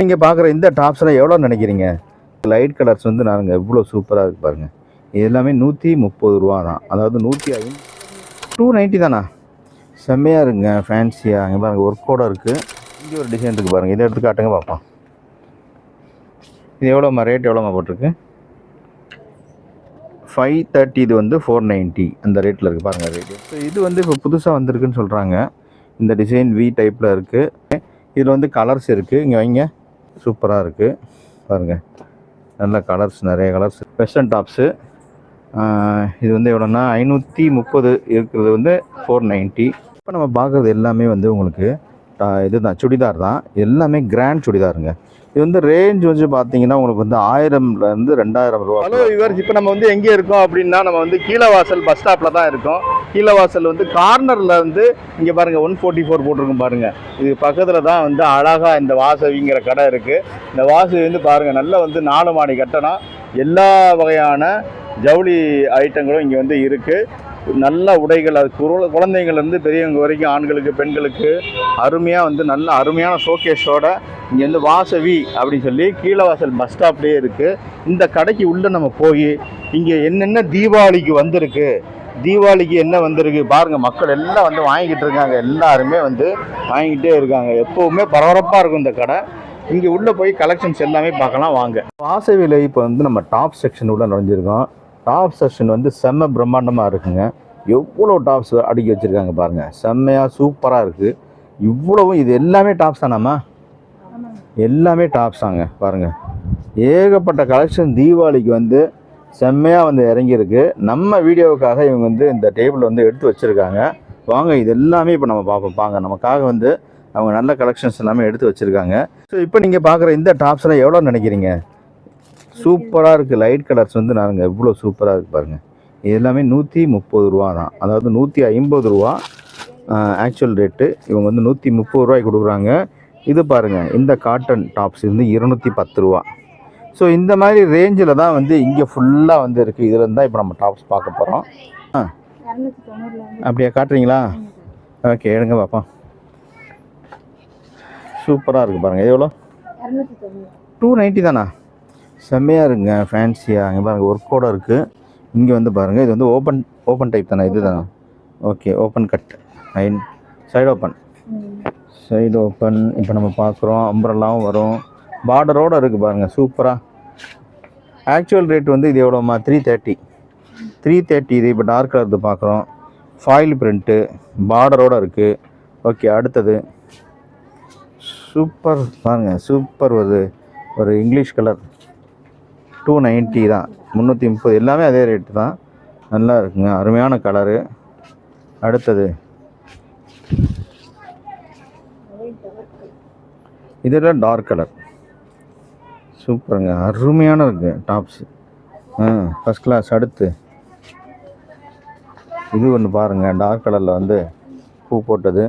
நீங்கள் பார்க்குற இந்த டாப்ஸ்லாம் எவ்வளோ நினைக்கிறீங்க? லைட் கலர்ஸ் வந்து நாங்கள் எவ்வளோ சூப்பராக இருக்கு பாருங்கள் இது எல்லாமே நூற்றி முப்பது ரூபா தான். அதாவது நூற்றி ஐ டூ நைன்ட்டி தானா? செம்மையாக இருக்குங்க ஃபேன்சியாக அங்கே பாருங்கள் ஒர்க்கோட இருக்குது இங்கே ஒரு டிசைன் இருக்குது பாருங்கள் இதை எடுத்து காட்டுங்க பார்ப்போம் இது எவ்வளோம்மா ரேட் எவ்வளோம்மா போட்டிருக்கு? ஃபைவ் தேர்ட்டி இது வந்து ஃபோர் நைன்ட்டி அந்த ரேட்டில் இருக்குது பாருங்கள் ரேட்டு ஸோ இது வந்து இப்போ புதுசாக வந்திருக்குன்னு சொல்கிறாங்க இந்த டிசைன் வி டைப்பில் இருக்குது இதில் வந்து கலர்ஸ் இருக்குது இங்கே வைங்க. சூப்பராக இருக்குது பாருங்கள் நல்ல கலர்ஸ் நிறைய கலர்ஸ் வெஸ்டர்ன் டாப்ஸு இது வந்து எவ்வளோன்னா ஐநூற்றி முப்பது இருக்கிறது வந்து ஃபோர் நைன்ட்டி இப்போ நம்ம பார்க்குறது எல்லாமே வந்து உங்களுக்கு இது தான் சுடிதார் தான். எல்லாமே கிராண்ட் சுடிதாருங்க. இது வந்து ரேஞ்ச் வந்து பார்த்தீங்கன்னா உங்களுக்கு வந்து ஆயிரம்லேருந்து ரெண்டாயிரம் ரூபா. ஹலோ இவர் இப்போ நம்ம வந்து எங்கே இருக்கோம் அப்படின்னா நம்ம வந்து கீழவாசல் பஸ் ஸ்டாப்பில் தான் இருக்கோம். கீழவாசல் வந்து கார்னரில் வந்து இங்கே பாருங்கள் ஒன் ஃபோர்ட்டி ஃபோர் போட்டிருக்கும் பாருங்கள் இது பக்கத்தில் தான் வந்து அழகாக இந்த வாசவிங்கிற கடை இருக்குது இந்த வாசவி வந்து பாருங்கள் நல்லா வந்து நாலு மாடி கட்டணம். எல்லா வகையான ஜவுளி ஐட்டங்களும் இங்கே வந்து இருக்குது நல்ல உடைகள் அது குழந்தைங்கள்லேருந்து பெரியவங்க வரைக்கும் ஆண்களுக்கு பெண்களுக்கு அருமையாக வந்து நல்ல அருமையான ஷோகேஷோட இங்கே வந்து வாசவி அப்படின்னு சொல்லி கீழவாசல் பஸ் ஸ்டாப்லேயே இருக்குது இந்த கடைக்கு உள்ளே நம்ம போய் இங்கே என்னென்ன தீபாவளிக்கு வந்திருக்கு தீபாவளிக்கு என்ன வந்திருக்கு பாருங்கள் மக்கள் எல்லாம் வந்து வாங்கிக்கிட்டு இருக்காங்க. எல்லாருமே வந்து வாங்கிக்கிட்டே இருக்காங்க. எப்போவுமே பரபரப்பாக இருக்கும் இந்த கடை. இங்கே உள்ளே போய் கலெக்ஷன்ஸ் எல்லாமே பார்க்கலாம். வாங்க. வாசவியில் இப்போ வந்து நம்ம டாப் செக்ஷன் உள்ளே நுழைஞ்சிருக்கோம். டாப் செக்ஷன் வந்து செம்ம பிரம்மாண்டமாக இருக்குங்க. எவ்வளோ டாப்ஸ் அடுக்கி வச்சுருக்காங்க பாருங்கள் செம்மையாக சூப்பராக இருக்குது இவ்வளவும் இது எல்லாமே டாப்ஸ் தானாம்மா? எல்லாமே டாப்ஸ் தாங்க பாருங்கள் ஏகப்பட்ட கலெக்ஷன் தீபாவளிக்கு வந்து செம்மையாக வந்து இறங்கியிருக்கு. நம்ம வீடியோவுக்காக இவங்க வந்து இந்த டேபிள் வந்து எடுத்து வச்சுருக்காங்க. வாங்க இது எல்லாமே இப்போ நம்ம பார்ப்போம். பாங்க நமக்காக வந்து அவங்க நல்ல கலெக்ஷன்ஸ் எல்லாமே எடுத்து வச்சுருக்காங்க. ஸோ இப்போ நீங்கள் பார்க்குற இந்த டாப்ஸ்லாம் எவ்வளோ நினைக்கிறீங்க? சூப்பராக இருக்குது லைட் கலர்ஸ் வந்து நாங்கள் எவ்வளோ சூப்பராக இருக்குது பாருங்கள் இது எல்லாமே நூற்றி முப்பது ரூபா தான். அதாவது நூற்றி ஐம்பது ரூபா ஆக்சுவல் ரேட்டு இவங்க வந்து நூற்றி முப்பது ரூபாய்க்கு கொடுக்குறாங்க. இது பாருங்கள் இந்த காட்டன் டாப்ஸ் வந்து இருநூற்றி பத்து ரூபா. ஸோ இந்த மாதிரி ரேஞ்சில் தான் வந்து இங்கே ஃபுல்லாக வந்து இருக்குது இதில் இருந்தால் இப்போ நம்ம டாப்ஸ் பார்க்க போகிறோம் ஆ. அப்படியே காட்டுறீங்களா? ஓகே எடுங்க பார்ப்போம் சூப்பராக இருக்குது பாருங்கள் எவ்வளோ? டூ நைன்ட்டி தானா? செம்மையாக இருக்குங்க ஃபேன்சியாக அங்கே பாருங்கள் ஒர்க்கோட இருக்குது இங்கே வந்து பாருங்கள் இது வந்து ஓப்பன் ஓப்பன் டைப் தானே இது தானே okay open cut nine side open side open இப்போ நம்ம பார்க்குறோம் அம்பரெல்லாம் வரும். பார்டரோடு இருக்குது பாருங்கள் சூப்பராக ஆக்சுவல் ரேட் வந்து இது எவ்வளோமா த்ரீ தேர்ட்டி த்ரீ தேர்ட்டி இது இப்போ டார்க் கலர் பார்க்குறோம் ஃபாயில் பிரிண்ட்டு பார்டரோடு இருக்குது ஓகே அடுத்தது. சூப்பர் பாருங்க சூப்பர் ஒரு ஒரு இங்கிலீஷ் கலர் டூ நைன்ட்டி தான். முந்நூற்றி முப்பது. எல்லாமே அதே ரேட்டு தான். நல்லா இருக்குங்க. அருமையான கலரு அடுத்தது. இதெல்லாம் டார்க் கலர் சூப்பருங்க. அருமையான இருக்கு. டாப்ஸு ஆ ஃபஸ்ட் கிளாஸ் அடுத்து. இது ஒன்று பாருங்கள் டார்க் கலரில் வந்து பூ போட்டது.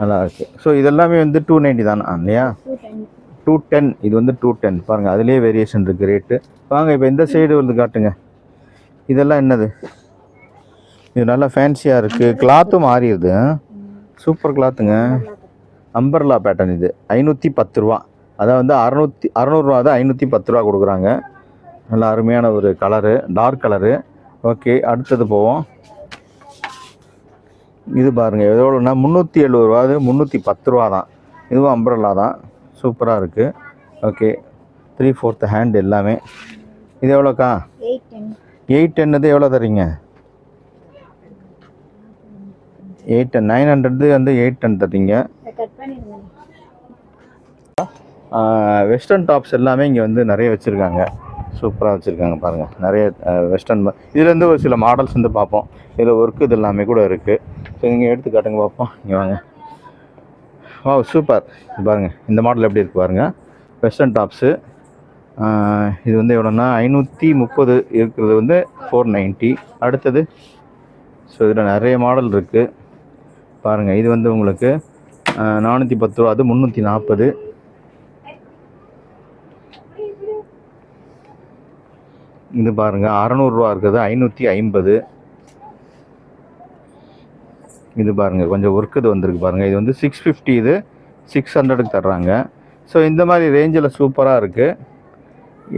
நல்லா இருக்குது ஸோ இதெல்லாமே வந்து டூ நைன்ட்டி தானே? இல்லையா? டூ டென் இது வந்து டூ டென் பாருங்கள் அதுலேயே வேரியேஷன் இருக்குது ரேட்டு வாங்க இப்போ இந்த சைடு வந்து காட்டுங்க. இதெல்லாம் என்னது? இது நல்லா ஃபேன்சியாக இருக்குது கிளாத்தும் மாறிடுது. சூப்பர் கிளாத்துங்க அம்பர்லா பேட்டர்ன் இது. ஐநூற்றி பத்து ரூபா. அதாவது வந்து அறநூற்றி அறநூறுவா தான் ஐநூற்றி பத்து ரூபா கொடுக்குறாங்க. நல்ல அருமையான ஒரு கலரு டார்க் கலரு ஓகே அடுத்தது போவோம். இது பாருங்கள் எவ்வளோன்னா முந்நூற்றி எழுபது ரூபா அது முந்நூற்றி பத்து ரூபா தான். இதுவும் அம்பரல்லா தான். சூப்பராக இருக்குது ஓகே த்ரீ ஃபோர்த் ஹேண்ட் எல்லாமே. இது எவ்வளோக்கா? எயிட் டென்னது எவ்வளோ தரீங்க? எயிட் டென் நைன் ஹண்ட்ரடு வந்து எயிட் டென் தரீங்க. வெஸ்டர்ன் டாப்ஸ் எல்லாமே இங்கே வந்து நிறைய வச்சுருக்காங்க. சூப்பராக வச்சுருக்காங்க பாருங்கள் நிறைய வெஸ்டர்ன் இதுலேருந்து ஒரு சில மாடல்ஸ் வந்து பார்ப்போம். இதில் ஒர்க்கு இது எல்லாமே கூட இருக்குது ஸோ நீங்கள் எடுத்து காட்டுங்க பார்ப்போம். இங்கே வாங்க. வா சூப்பர் பாருங்கள் இந்த மாடல் எப்படி இருக்குது பாருங்கள் வெஸ்டர்ன் டாப்ஸு இது வந்து எவ்வளோன்னா ஐநூற்றி முப்பது இருக்கிறது வந்து ஃபோர் நைன்ட்டி அடுத்தது ஸோ இதில் நிறைய மாடல் இருக்குது பாருங்கள் இது வந்து உங்களுக்கு நானூற்றி பத்து ரூபா அது முந்நூற்றி நாற்பது இது பாருங்கள் அறநூறுரூவா இருக்குது ஐநூற்றி ஐம்பது. இது பாருங்கள் கொஞ்சம் ஒர்க் இது வந்திருக்கு பாருங்கள் இது வந்து சிக்ஸ் ஃபிஃப்டி இது சிக்ஸ் ஹண்ட்ரடுக்கு தர்றாங்க. ஸோ இந்த மாதிரி ரேஞ்சில் சூப்பராக இருக்குது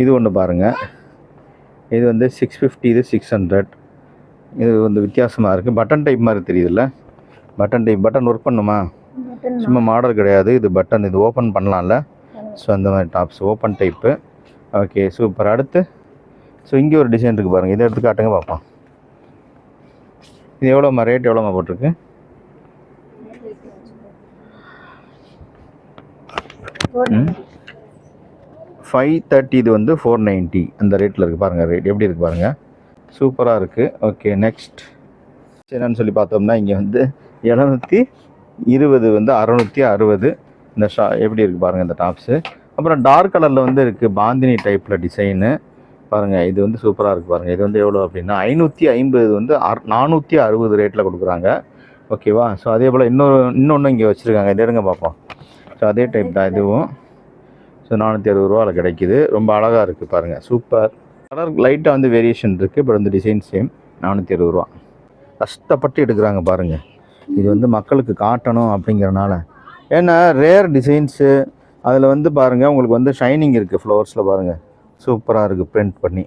இது ஒன்று பாருங்கள் இது வந்து சிக்ஸ் ஃபிஃப்டி இது சிக்ஸ் ஹண்ட்ரட் இது வந்து வித்தியாசமாக இருக்குது பட்டன் டைப் மாதிரி தெரியுதுல்ல? பட்டன் டைப் பட்டன் ஒர்க் பண்ணுமா? சும்மா மாடல் கிடையாது. இது பட்டன் இது ஓப்பன் பண்ணலாம்ல. ஸோ அந்த மாதிரி tops open type okay super அடுத்து ஸோ இங்கே ஒரு டிசைன் இருக்குது பாருங்கள் இதை எடுத்து காட்டுங்க பார்ப்போம் இது எவ்வளோம்மா ரேட் எவ்வளோம்மா போட்டிருக்கு? ஃபைவ் தேர்ட்டி இது வந்து ஃபோர் நைன்ட்டி அந்த ரேட்டில் இருக்குது பாருங்கள் ரேட் எப்படி இருக்குது பாருங்கள் சூப்பராக இருக்குது ஓகே நெக்ஸ்ட் என்னன்னு சொல்லி பார்த்தோம்னா இங்கே வந்து எழுநூற்றி இருபது வந்து அறநூற்றி அறுபது. இந்த ஷா எப்படி இருக்குது பாருங்கள் இந்த டாப்ஸு அப்புறம் டார்க் கலரில் வந்து இருக்குது பாந்தினி டைப்பில் டிசைனு பாருங்கள் இது வந்து சூப்பராக இருக்குது பாருங்கள் இது வந்து எவ்வளோ அப்படின்னா ஐநூற்றி ஐம்பது வந்து அறு நானூற்றி அறுபது ரேட்டில் கொடுக்குறாங்க. ஓகேவா ஸோ அதே போல் இன்னொரு இன்னொன்று இங்கே வச்சுருக்காங்க. இது எடுங்க பார்ப்போம் ஸோ அதே டைப் தான் இதுவும். ஸோ நானூற்றி அறுபது ரூபாவில் கிடைக்குது. ரொம்ப அழகாக இருக்குது பாருங்கள் சூப்பர் கலர் லைட்டாக வந்து வேரியேஷன் இருக்குது பட் வந்து டிசைன் சேம் நானூற்றி அறுபது ரூபா. கஷ்டப்பட்டு எடுக்கிறாங்க பாருங்கள் இது வந்து மக்களுக்கு காட்டணும் அப்படிங்கிறனால. ஏன்னா ரேர் டிசைன்ஸு அதில் வந்து பாருங்கள் உங்களுக்கு வந்து ஷைனிங் இருக்குது ஃப்ளவர்ஸில் பாருங்கள் சூப்பராக இருக்குது பிரிண்ட் பண்ணி.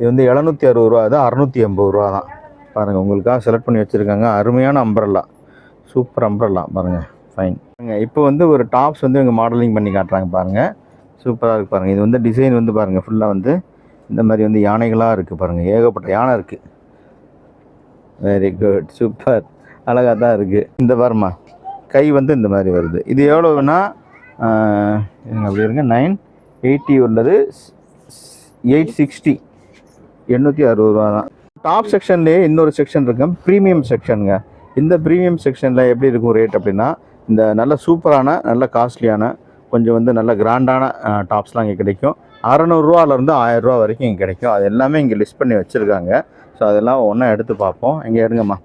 இது வந்து எழுநூற்றி அறுபது ரூபா அது அறநூற்றி எண்பது ரூபா தான். பாருங்கள் உங்களுக்காக செலக்ட் பண்ணி வச்சுருக்காங்க. அருமையான அம்பரல்லா சூப்பர் அம்பரல்லா பாருங்கள் ஃபைன் இப்போ வந்து ஒரு டாப்ஸ் வந்து இவங்க மாடலிங் பண்ணி காட்டுறாங்க பாருங்கள் சூப்பராக இருக்குது பாருங்கள் இது வந்து டிசைன் வந்து பாருங்கள் ஃபுல்லாக வந்து இந்த மாதிரி வந்து யானைகளாக இருக்குது பாருங்கள் ஏகப்பட்ட யானை இருக்குது வெரி குட் சூப்பர் அழகாக தான் இருக்குது இந்த பாருமா கை வந்து இந்த மாதிரி வருது. இது எவ்வளோன்னா அப்படி இருங்க. நைன் எயிட்டி உள்ளது. எயிட் சிக்ஸ்டி எண்ணூற்றி அறுபது ரூபா தான். டாப் செக்ஷன்லேயே இன்னொரு செக்ஷன் இருக்குங்க ப்ரீமியம் செக்ஷனுங்க இந்த ப்ரீமியம் செக்ஷனில் எப்படி இருக்கும் ரேட் அப்படின்னா இந்த நல்ல சூப்பரான நல்ல காஸ்ட்லியான கொஞ்சம் வந்து நல்ல கிராண்டான டாப்ஸ்லாம் இங்கே கிடைக்கும். அறநூறுரூவாலேருந்து ஆயிரரூவா வரைக்கும் இங்கே கிடைக்கும். அது எல்லாமே இங்கே லிஸ்ட் பண்ணி வச்சுருக்காங்க. ஸோ அதெல்லாம் ஒன்றா எடுத்து பார்ப்போம். இங்கே எடுங்கம்மா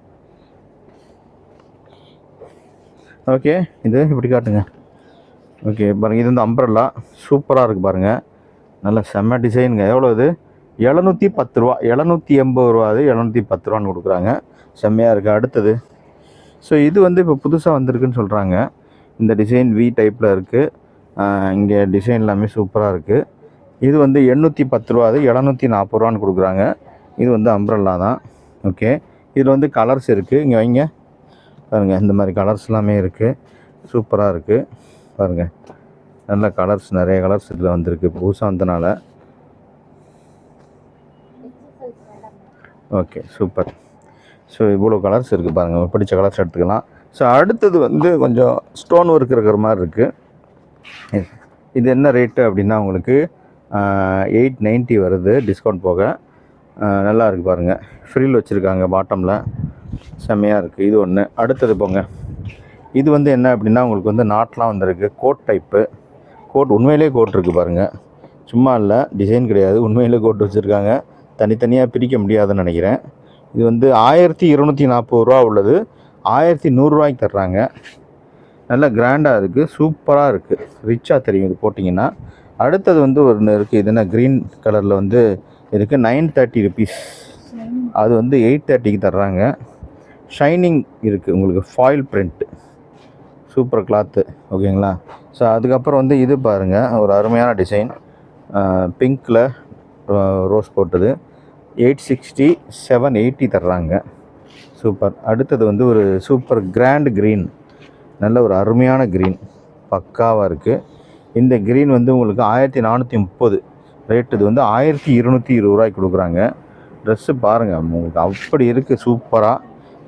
ஓகே இது இப்படி காட்டுங்க. ஓகே பாருங்கள் இது வந்து அம்பரல்லா சூப்பராக இருக்குது பாருங்கள் நல்ல செம்ம டிசைனுங்க. எவ்வளோ இது? எழுநூற்றி பத்து ரூபா. எழுநூற்றி எண்பது ரூபா அது எழுநூற்றி பத்து ரூபான்னு கொடுக்குறாங்க. செம்மையாக இருக்குது அடுத்தது. ஸோ இது வந்து இப்போ புதுசாக வந்திருக்குன்னு சொல்கிறாங்க இந்த டிசைன் வி டைப்பில் இருக்குது இங்கே டிசைன் எல்லாமே சூப்பராக இருக்குது இது வந்து எண்ணூற்றி பத்து ரூபா அது எழுநூற்றி நாற்பது ரூபான்னு கொடுக்குறாங்க. இது வந்து அம்ப்ரல்லா தான். ஓகே இதில் வந்து கலர்ஸ் இருக்குது இங்கே வைங்க. பாருங்கள் இந்த மாதிரி கலர்ஸ் எல்லாமே இருக்குது சூப்பராக இருக்குது பாருங்கள் நல்ல கலர்ஸ் நிறைய கலர்ஸ் இதில் வந்திருக்கு. புதுசாக வந்தனால ஓகே சூப்பர் ஸோ இவ்வளோ கலர்ஸ் இருக்குது பாருங்கள் உங்களுக்கு பிடிச்ச கலர்ஸ் எடுத்துக்கலாம். ஸோ அடுத்தது வந்து கொஞ்சம் ஸ்டோன் ஒர்க் இருக்கிற மாதிரி இருக்குது இது என்ன ரேட்டு அப்படின்னா உங்களுக்கு எயிட் நைன்ட்டி வருது டிஸ்கவுண்ட் போக. நல்லா இருக்குது பாருங்கள் ஃப்ரில் வச்சுருக்காங்க பாட்டமில் செம்மையாக இருக்குது இது ஒன்று அடுத்தது போங்க. இது வந்து என்ன அப்படின்னா உங்களுக்கு வந்து நாட்லாம் வந்திருக்கு. கோட் டைப்பு கோட் உண்மையிலே கோட் இருக்குது பாருங்கள் சும்மா இல்லை. டிசைன் கிடையாது. உண்மையிலே கோட் வச்சுருக்காங்க. தனித்தனியாக பிரிக்க முடியாதுன்னு நினைக்கிறேன். இது வந்து ஆயிரத்தி இருநூற்றி நாற்பது ரூபா உள்ளது. ஆயிரத்தி நூறுரூவாய்க்கு தர்றாங்க. நல்ல கிராண்டாக இருக்குது சூப்பராக இருக்குது ரிச்சாக தெரியும் இது போட்டிங்கன்னா. அடுத்தது வந்து ஒன்று இருக்குது இது என்ன? க்ரீன் கலரில் வந்து இருக்குது நைன் தேர்ட்டி ருபீஸ் அது வந்து எயிட் தேர்ட்டிக்கு தர்றாங்க. ஷைனிங் இருக்குது உங்களுக்கு ஃபாயில் பிரிண்ட்டு சூப்பர் கிளாத்து ஓகேங்களா? ஸோ அதுக்கப்புறம் வந்து இது பாருங்கள் ஒரு அருமையான டிசைன் பிங்க்கில் ரோஸ் போட்டது. எயிட் சிக்ஸ்டி செவன் எயிட்டி தர்றாங்க. சூப்பர். அடுத்தது வந்து ஒரு சூப்பர் கிராண்ட் க்ரீன். நல்ல ஒரு அருமையான க்ரீன். பக்காவாக இருக்குது இந்த க்ரீன் வந்து உங்களுக்கு ஆயிரத்தி நானூற்றி முப்பது. ரேட் இது வந்து ஆயிரத்தி இருநூற்றி இருபது ரூபாய்க்கு கொடுக்குறாங்க. ட்ரெஸ்ஸு பாருங்கள் உங்களுக்கு அப்படி இருக்குது சூப்பராக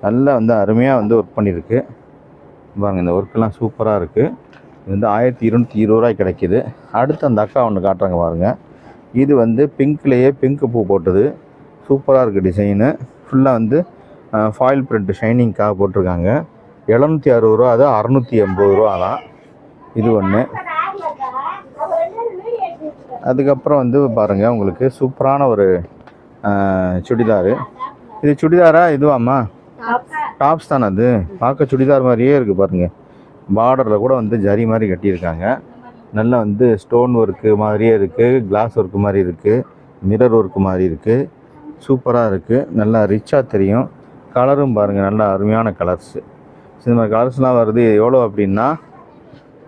நல்லா வந்து அருமையாக வந்து ஒர்க் பண்ணியிருக்கு. பாருங்கள் இந்த ஒர்க்கெல்லாம் சூப்பராக இருக்குது இது வந்து ஆயிரத்தி இருநூற்றி இருபது ரூபாய் கிடைக்கிது. அடுத்து அந்த அக்கா ஒன்று காட்டுறாங்க பாருங்கள் இது வந்து பிங்க்லேயே பிங்க் பூ போட்டது. சூப்பராக இருக்குது டிசைனு ஃபுல்லாக வந்து ஃபாயில் பிரிண்ட் ஷைனிங்காக போட்டிருக்காங்க. எழுநூற்றி அறுபது ரூபா அது அறநூற்றி எண்பது ரூபா தான். இது ஒன்று அதுக்கப்புறம் வந்து பாருங்கள் உங்களுக்கு சூப்பரான ஒரு சுடிதாரு. இது சுடிதாரா இதுவாம்மா? டாப்ஸ் தானே அது? பார்க்க சுடிதார் மாதிரியே இருக்குது பாருங்கள் பார்டரில் கூட வந்து ஜரி மாதிரி கட்டியிருக்காங்க. நல்லா வந்து ஸ்டோன் ஒர்க்கு மாதிரியே இருக்குது கிளாஸ் ஒர்க்கு மாதிரி இருக்குது மிரர் ஒர்க்கு மாதிரி இருக்குது சூப்பராக இருக்குது நல்லா ரிச்சாக தெரியும். கலரும் பாருங்கள் நல்லா அருமையான கலர்ஸு இந்த மாதிரி கலர்ஸ்லாம் வருது எவ்வளோ அப்படின்னா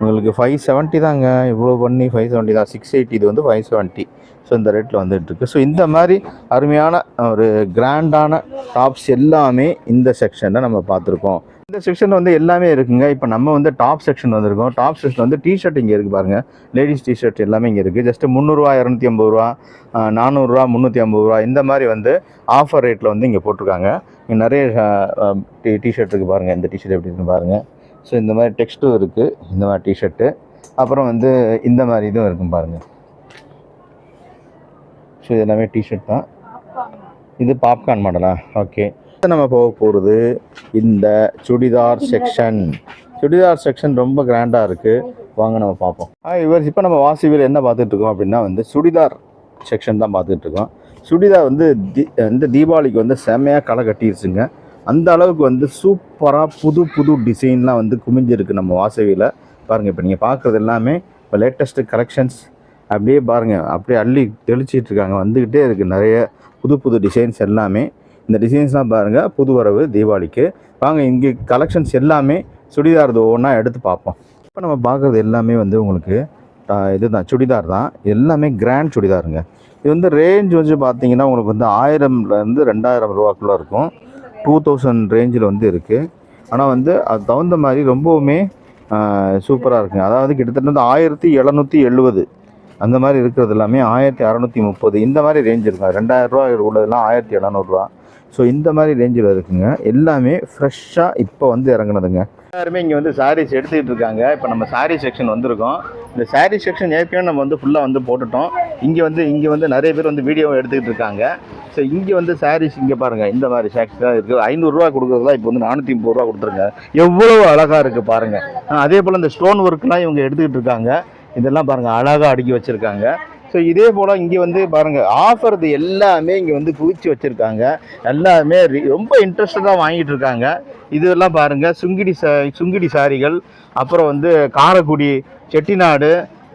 உங்களுக்கு ஃபைவ் செவன்ட்டி தாங்க. இவ்வளோ பண்ணி ஃபைவ் செவன்ட்டி தான். சிக்ஸ் எயிட்டி இது வந்து ஃபைவ் செவன்ட்டி ஸோ இந்த ரேட்டில் வந்துட்டுருக்கு ஸோ இந்த மாதிரி அருமையான ஒரு கிராண்டான டாப்ஸ் எல்லாமே இந்த செக்ஷனில் நம்ம பார்த்துருக்கோம். இந்த செக்ஷன் வந்து எல்லாமே இருக்குங்க. இப்போ நம்ம வந்து டாப் செக்ஷன் வந்திருக்கோம். டாப் செக்ஷன் வந்து டிஷர்ட் இங்கே இருக்குது பாருங்கள் லேடிஸ் டிஷர்ட் எல்லாமே இங்கே இருக்குது ஜஸ்ட்டு முந்நூறுரூவா இரநூத்தி ஐம்பது ரூபா நானூறுரூவா முந்நூற்றி ஐம்பது ரூபா இந்த மாதிரி வந்து ஆஃபர் ரேட்டில் வந்து இங்கே போட்டிருக்காங்க. இங்கே நிறைய டி டிஷர்ட் இருக்குது பாருங்கள் இந்த டிஷர்ட் எப்படி இருக்குன்னு பாருங்கள் ஸோ இந்த மாதிரி டெக்ஸ்ட்டும் இருக்குது இந்த மாதிரி டிஷர்ட்டு அப்புறம் வந்து இந்த மாதிரி இதுவும் இருக்கும் பாருங்கள் ஸோ இது எல்லாமே டிஷர்ட் தான். இது பாப்கார்ன் மாடலா ஓகே நம்ம போக போகிறது இந்த சுடிதார் செக்ஷன். சுடிதார் செக்ஷன் ரொம்ப கிராண்டாக இருக்குது வாங்க நம்ம பார்ப்போம். இவர் இப்போ நம்ம வாசிவில் என்ன பார்த்துட்டு இருக்கோம் அப்படின்னா வந்து சுடிதார் செக்ஷன் தான் பார்த்துட்டு இருக்கோம். சுடிதார் வந்து தி இந்த தீபாவளிக்கு வந்து செம்மையாக களை கட்டிருச்சுங்க. அந்த அளவுக்கு வந்து சூப்பராக புது புது டிசைன்லாம் வந்து குமிஞ்சிருக்கு நம்ம வாசவியில் பாருங்கள் இப்போ நீங்கள் பார்க்குறது எல்லாமே இப்போ லேட்டஸ்ட்டு கலெக்ஷன்ஸ் அப்படியே பாருங்கள் அப்படியே அள்ளி தெளிச்சிட்டு இருக்காங்க. வந்துக்கிட்டே இருக்குது நிறைய புது புது டிசைன்ஸ் எல்லாமே. இந்த டிசைன்ஸ்லாம் பாருங்கள் புது வரவு தீபாவளிக்கு. வாங்க இங்கே கலெக்ஷன்ஸ் எல்லாமே சுடிதார் ஒவ்வொன்றா எடுத்து பார்ப்போம். இப்போ நம்ம பார்க்குறது எல்லாமே வந்து உங்களுக்கு இது தான் சுடிதார் தான். எல்லாமே கிராண்ட் சுடிதாருங்க. இது வந்து ரேஞ்ச் வந்து பார்த்தீங்கன்னா உங்களுக்கு வந்து ஆயிரம்லேருந்து ரெண்டாயிரம் ரூபாக்குள்ளே இருக்கும். டூ தௌசண்ட் ரேஞ்சில் வந்து இருக்குது ஆனால் வந்து அது தகுந்த மாதிரி ரொம்பவுமே சூப்பராக இருக்குங்க. அதாவது கிட்டத்தட்ட வந்து ஆயிரத்தி எழுநூற்றி எழுபது அந்த மாதிரி இருக்கிறது எல்லாமே ஆயிரத்தி அறநூற்றி முப்பது. இந்த மாதிரி ரேஞ்ச் இருக்கும் ரெண்டாயிரரூவா உள்ளதெல்லாம் ஆயிரத்தி எழுநூறுவா ஸோ இந்த மாதிரி ரேஞ்சில் இருக்குங்க. எல்லாமே ஃப்ரெஷ்ஷாக இப்போ வந்து இறங்குனதுங்க. எல்லாருமே இங்கே வந்து சாரீஸ் எடுத்துக்கிட்டு இருக்காங்க. இப்போ நம்ம சாரீ செக்ஷன் வந்திருக்கோம். இந்த சாரீ செக்ஷன் ஏற்கனவே நம்ம வந்து ஃபுல்லாக வந்து போட்டுட்டோம். இங்கே வந்து இங்கே வந்து நிறைய பேர் வந்து வீடியோ எடுத்துக்கிட்டு இருக்காங்க. ஸோ இங்கே வந்து சாரீஸ் இங்கே பாருங்கள் இந்த மாதிரி ஷேக்ஸ்லாம் இருக்குது ஐநூறுரூவா கொடுக்குறதுலாம் இப்போ வந்து நானூற்றி முப்பது ரூபா கொடுத்துருங்க எவ்வளோ அழகாக இருக்குது பாருங்கள் அதே போல் இந்த ஸ்டோன் ஒர்க்லாம் இவங்க எடுத்துக்கிட்டு இருக்காங்க. இதெல்லாம் பாருங்கள் அழகாக அடுக்கி வச்சுருக்காங்க. ஸோ இதே போல் இங்கே வந்து பாருங்கள் ஆஃபர் எல்லாமே இங்கே வந்து குவிச்சு வச்சுருக்காங்க. எல்லாமே ரொம்ப இன்ட்ரெஸ்டடாக வாங்கிட்டு இருக்காங்க இதெல்லாம் பாருங்கள் சுங்கிடி சா சுங்கிடி சாரிகள் அப்புறம் வந்து காரைக்குடி செட்டிநாடு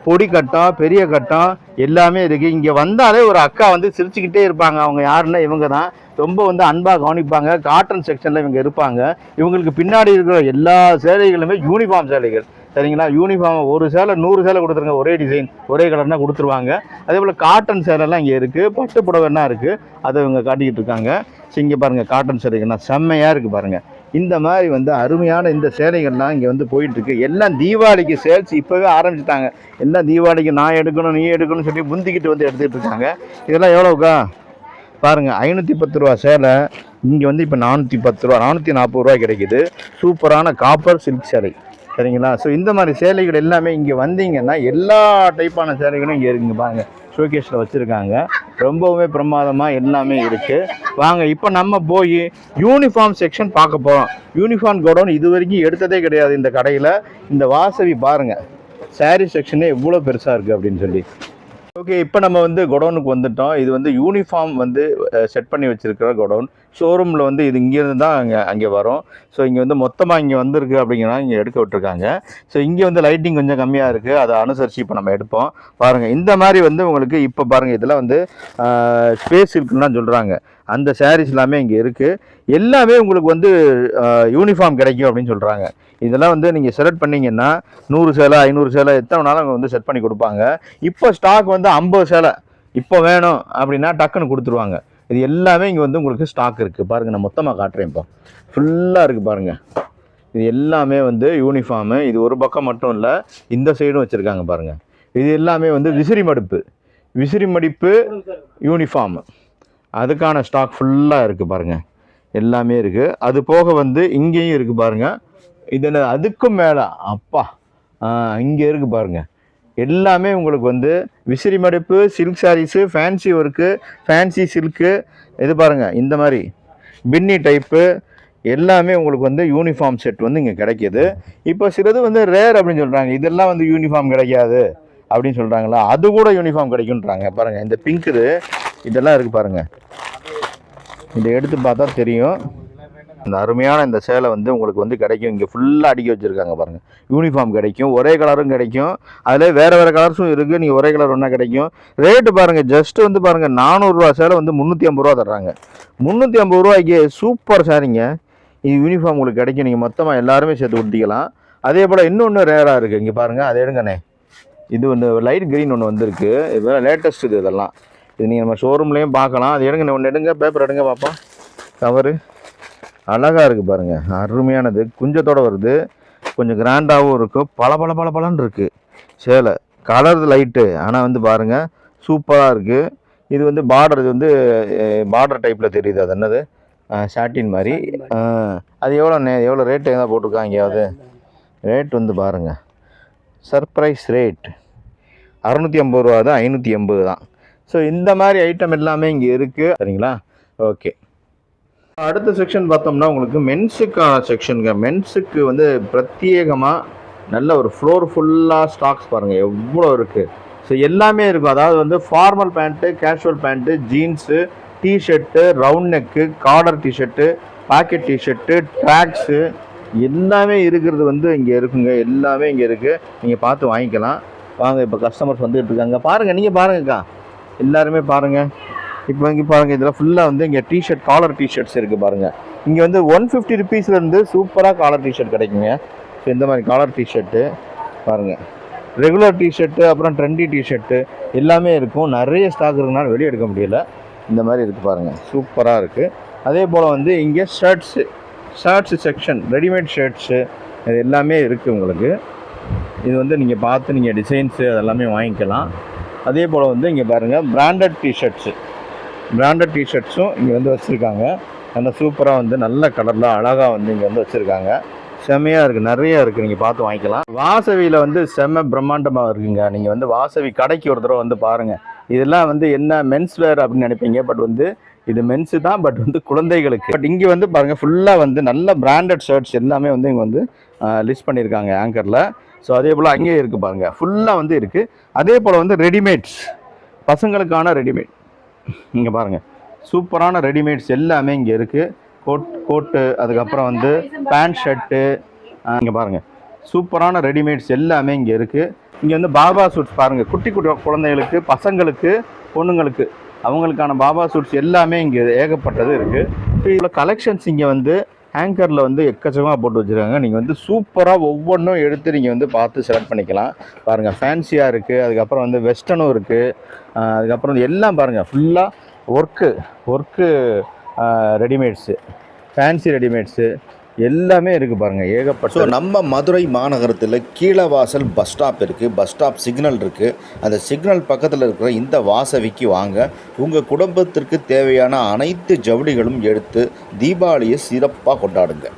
பொடி கட்டம் பெரிய கட்டம் எல்லாமே இருக்குது இங்கே வந்தாலே ஒரு அக்கா வந்து சிரிச்சுக்கிட்டே இருப்பாங்க. அவங்க யாருன்னா இவங்க தான். ரொம்ப வந்து அன்பாக கவனிப்பாங்க. காட்டன் செக்ஷனில் இவங்க இருப்பாங்க. இவங்களுக்கு பின்னாடி இருக்கிற எல்லா சேலைகளுமே யூனிஃபார்ம் சேலைகள். சரிங்களா? யூனிஃபார்ம் ஒரு சேலை நூறு சேலை கொடுத்துருங்க. ஒரே டிசைன் ஒரே கலர்னா கொடுத்துருவாங்க. அதே போல் காட்டன் சேலைலாம் இங்கே இருக்குது பட்டு புடவைன்னா இருக்குது அதை இவங்க காட்டிக்கிட்டு இருக்காங்க. ஸோ இங்கே பாருங்கள் காட்டன் சேலைகள்லாம் செம்மையாக இருக்குது பாருங்கள் இந்த மாதிரி வந்து அருமையான இந்த சேலைகள்லாம் இங்கே வந்து போயிட்டுருக்கு. எல்லாம் தீபாவளிக்கு சேல்ஸ் இப்போவே ஆரம்பிச்சிட்டாங்க. எல்லாம் தீபாவளிக்கு நான் எடுக்கணும் நீ எடுக்கணும்னு சொல்லி முந்திக்கிட்டு வந்து எடுத்துக்கிட்டு இருக்காங்க. இதெல்லாம் எவ்வளோக்கா பாருங்கள் ஐநூற்றி பத்து ரூபா சேலை. இங்கே வந்து இப்போ நானூற்றி பத்து ரூபா நானூற்றி நாற்பது ரூபா கிடைக்கிது. சூப்பரான காப்பர் சில்க் சேலை. சரிங்களா? ஸோ இந்த மாதிரி சேலைகள் எல்லாமே இங்கே வந்தீங்கன்னா எல்லா டைப்பான சேலைகளும் இங்கே இருக்குங்க பாருங்கள் ஷோகேஸில் வச்சுருக்காங்க. ரொம்பவுமே பிரமாதமாக எல்லாமே இருக்குது வாங்க இப்போ நம்ம போய் யூனிஃபார்ம் செக்ஷன் பார்க்க போகிறோம் யூனிஃபார்ம் கோடவுன் இது வரைக்கும் எடுத்ததே கிடையாது இந்த கடையில். இந்த வாசவி பாருங்கள் சாரீ செக்ஷனே எவ்வளோ பெருசாக இருக்குது அப்படின்னு சொல்லி. ஓகே இப்போ நம்ம வந்து குடோனுக்கு வந்துட்டோம். இது வந்து யூனிஃபார்ம் வந்து செட் பண்ணி வச்சிருக்கிற குடோன் ஷோரூமில் வந்து இது இங்கேருந்து தான் அங்கே அங்கே வரும். ஸோ இங்கே வந்து மொத்தமாக இங்கே வந்திருக்கு அப்படிங்கிறனா இங்கே எடுக்க விட்டுருக்காங்க. ஸோ இங்கே வந்து லைட்டிங் கொஞ்சம் கம்மியாக இருக்குது அதை அனுசரித்து இப்போ நம்ம எடுப்போம். பாருங்கள் இந்த மாதிரி வந்து உங்களுக்கு இப்போ பாருங்கள் இதெல்லாம் வந்து ஸ்பேஸ் இருக்குன்னு சொல்கிறாங்க அந்த சாரீஸ் எல்லாமே இங்கே இருக்குது எல்லாமே உங்களுக்கு வந்து யூனிஃபார்ம் கிடைக்கும் அப்படின்னு சொல்கிறாங்க இதெல்லாம் வந்து நீங்கள் செலக்ட் பண்ணிங்கன்னா நூறு சேலை ஐநூறு சேலை எத்தனை நாளும் அவங்க வந்து செட் பண்ணி கொடுப்பாங்க. இப்போ ஸ்டாக் வந்து ஐம்பது சேலை. இப்போ வேணும் அப்படின்னா டக்குன்னு கொடுத்துருவாங்க. இது எல்லாமே இங்கே வந்து உங்களுக்கு ஸ்டாக் இருக்குது பாருங்கள் நான் மொத்தமாக காட்டுறேன் இப்போ. ஃபுல்லாக இருக்குது பாருங்கள் இது எல்லாமே வந்து யூனிஃபார்மு இது ஒரு பக்கம் மட்டும் இல்லை இந்த சைடும் வச்சுருக்காங்க பாருங்கள் இது எல்லாமே வந்து விசிறி மடிப்பு. விசிறி மடிப்பு யூனிஃபார்மு அதுக்கான ஸ்டாக் ஃபுல்லாக இருக்குது பாருங்கள் எல்லாமே இருக்குது அது போக வந்து இங்கேயும் இருக்குது பாருங்கள் இதில் அதுக்கும் மேலே அப்பா இங்கே இருக்குது பாருங்கள் எல்லாமே உங்களுக்கு வந்து விசிறி மடிப்பு silk saris fancy work fancy silk இது பாருங்கள் இந்த மாதிரி. பின்னி டைப்பு எல்லாமே உங்களுக்கு வந்து யூனிஃபார்ம் செட் வந்து இங்கே கிடைக்கிது. இப்போ சிலது வந்து ரேர் அப்படின்னு சொல்கிறாங்க இதெல்லாம் வந்து யூனிஃபார்ம் கிடைக்காது அப்படின்னு சொல்கிறாங்களா அது கூட யூனிஃபார்ம் கிடைக்குன்றாங்க பாருங்கள் இந்த பிங்க்கு இதெல்லாம் இருக்குது பாருங்கள் இதை எடுத்து பார்த்தா தெரியும். இந்த அருமையான இந்த சேலை வந்து உங்களுக்கு வந்து கிடைக்கும். இங்கே ஃபுல்லாக அடுக்கி வச்சுருக்காங்க பாருங்கள் யூனிஃபார்ம் கிடைக்கும் ஒரே கலரும் கிடைக்கும். அதில் வேறு வேறு கலர்ஸும் இருக்குது நீங்கள் ஒரே கலர் ஒன்றா கிடைக்கும். ரேட்டு பாருங்கள் ஜஸ்ட்டு வந்து பாருங்கள் நானூறுரூவா சேலை வந்து முந்நூற்றி ஐம்பது ரூபா தர்றாங்க. முந்நூற்றி ஐம்பது ரூபாய்க்கு சூப்பர் சாரிங்க இது யூனிஃபார்ம் உங்களுக்கு கிடைக்கும். நீங்கள் மொத்தமாக எல்லாருமே சேர்த்து உடுத்திக்கலாம். அதே போல் இன்னொன்று ரேராக இருக்குது இங்கே பாருங்கள் அதை எடுங்கண்ணே. இது ஒன்று லைட் க்ரீன் ஒன்று வந்திருக்கு. இது லேட்டஸ்ட் இது இதெல்லாம். இது நீங்கள் நம்ம ஷோரூம்லேயும் பார்க்கலாம். அது எடுங்க ஒன்று எடுங்க பேப்பர் எடுங்க பார்ப்போம் கவரு அழகாக இருக்குது பாருங்கள் அருமையானது. குஞ்சத்தோடு வருது. கொஞ்சம் கிராண்டாகவும் இருக்கும் பல பல பல பலன்னு இருக்குது சேலை. கலர் லைட்டு ஆனால் வந்து பாருங்கள் சூப்பராக இருக்குது இது வந்து பார்டர் இது வந்து பார்டர் டைப்பில் தெரியுது. அது என்னது? ஷாட்டின் மாதிரி. அது எவ்வளோ நே எவ்வளோ ரேட்டு எதாவது போட்டிருக்காங்க எங்கேயாவது ரேட் வந்து பாருங்கள் சர்ப்ரைஸ் ரேட் அறநூற்றி ஐம்பது ரூபா தான். ஐநூற்றி எண்பது தான். ஸோ இந்த மாதிரி ஐட்டம் எல்லாமே இங்கே இருக்குது சரிங்களா? ஓகே அடுத்த செக்ஷன் பார்த்தோம்னா உங்களுக்கு மென்ஸுக்கான செக்ஷனுங்க மென்ஸுக்கு வந்து பிரத்யேகமாக நல்ல ஒரு ஃப்ளோர் ஃபுல்லாக ஸ்டாக்ஸ் பாருங்கள் எவ்வளோ இருக்குது ஸோ எல்லாமே இருக்கும். அதாவது வந்து formal pant casual pant jeans T-shirt round neck garter T-shirt pocket T-shirt tracks எல்லாமே இருக்கிறது வந்து இங்கே இருக்குங்க. எல்லாமே இங்கே இருக்குது நீங்கள் பார்த்து வாங்கிக்கலாம். வாங்க இப்போ கஸ்டமர்ஸ் வந்துகிட்டு இருக்காங்க. பாருங்கள் நீங்கள் பாருங்கக்கா. எல்லாருமே பாருங்கள் இப்போ இங்கே பாருங்கள் இதில் ஃபுல்லாக வந்து இங்கே டிஷர்ட் காலர் டிஷர்ட்ஸ் இருக்குது பாருங்கள் இங்கே வந்து ஒன் ஃபிஃப்டி ருபீஸ்லேருந்து சூப்பராக காலர் டிஷர்ட் கிடைக்குங்க. ஸோ இந்த மாதிரி காலர் டிஷர்ட்டு பாருங்கள் ரெகுலர் டிஷர்ட்டு அப்புறம் ட்ரெண்டி டிஷர்ட்டு எல்லாமே இருக்கும். நிறைய ஸ்டாக் இருக்குனால வெளியே எடுக்க முடியல. இந்த மாதிரி இருக்குது பாருங்கள் சூப்பராக இருக்குது அதே போல் வந்து இங்கே shirts shirts section readymade shirts இது எல்லாமே இருக்குது உங்களுக்கு. இது வந்து நீங்கள் பார்த்து நீங்கள் டிசைன்ஸு அதெல்லாமே வாங்கிக்கலாம். அதே போல் வந்து இங்கே பாருங்கள் பிராண்டட் டிஷர்ட்ஸு பிராண்டட் டிஷர்ட்ஸும் இங்கே வந்து வச்சுருக்காங்க. நல்லா சூப்பராக வந்து நல்ல கலரில் அழகாக வந்து இங்கே வந்து வச்சுருக்காங்க. செம்மையாக இருக்குது நிறையா இருக்குது நீங்கள் பார்த்து வாங்கிக்கலாம். வாசவியில் வந்து செம்ம பிரம்மாண்டமாக இருக்குங்க. நீங்கள் வந்து வாசவி கடைக்கு ஒரு தடவை வந்து பாருங்கள் இதெல்லாம் வந்து என்ன மென்ஸ் வேர் அப்படின்னு நினைப்பீங்க. பட் வந்து இது மென்ஸு தான். பட் வந்து குழந்தைகளுக்கு. பட் இங்கே வந்து பாருங்கள் ஃபுல்லாக வந்து நல்ல பிராண்டட் ஷர்ட்ஸ் எல்லாமே வந்து இங்கே வந்து லிஸ்ட் பண்ணியிருக்காங்க ஆங்கரில் ஸோ அதே போல் அங்கேயே இருக்குது பாருங்கள் ஃபுல்லாக வந்து இருக்குது அதே போல் வந்து ரெடிமேட்ஸ் பசங்களுக்கான ரெடிமேட் இங்கே பாருங்கள் சூப்பரான ரெடிமேட்ஸ் எல்லாமே இங்கே இருக்குது கோட் கோட்டு அதுக்கப்புறம் வந்து பேண்ட் ஷர்ட்டு இங்கே பாருங்கள் சூப்பரான ரெடிமேட்ஸ் எல்லாமே இங்கே இருக்குது இங்கே வந்து பாபா சூட்ஸ் பாருங்கள் குட்டி குட்டி குழந்தைகளுக்கு பசங்களுக்கு பொண்ணுங்களுக்கு அவங்களுக்கான பாபா சூட்ஸ் எல்லாமே இங்கே ஏகப்பட்டது இருக்குது இவ்வளோ கலெக்ஷன்ஸ் இங்கே வந்து ஹேங்கரில் வந்து எக்கச்சக்கமாக போட்டு வச்சுருக்காங்க. நீங்கள் வந்து சூப்பராக ஒவ்வொன்றும் எடுத்து நீங்கள் வந்து பார்த்து செலக்ட் பண்ணிக்கலாம். பாருங்கள் ஃபேன்சியாக இருக்குது அதுக்கப்புறம் வந்து வெஸ்டர்னும் இருக்குது அதுக்கப்புறம் எல்லாம் பாருங்கள் ஃபுல்லாக work work readymades fancy readymades எல்லாமே இருக்குது பாருங்கள் ஏகப்பட்ட நம்ம மதுரை மாநகரத்தில் கீழவாசல் பஸ் ஸ்டாப் இருக்குது பஸ் ஸ்டாப் சிக்னல் இருக்குது அந்த சிக்னல் பக்கத்தில் இருக்கிற இந்த வாசவிக்கு வாங்க. உங்கள் குடும்பத்திற்கு தேவையான அனைத்து ஜவுளிகளும் எடுத்து தீபாவளியை சிறப்பாக கொண்டாடுங்க.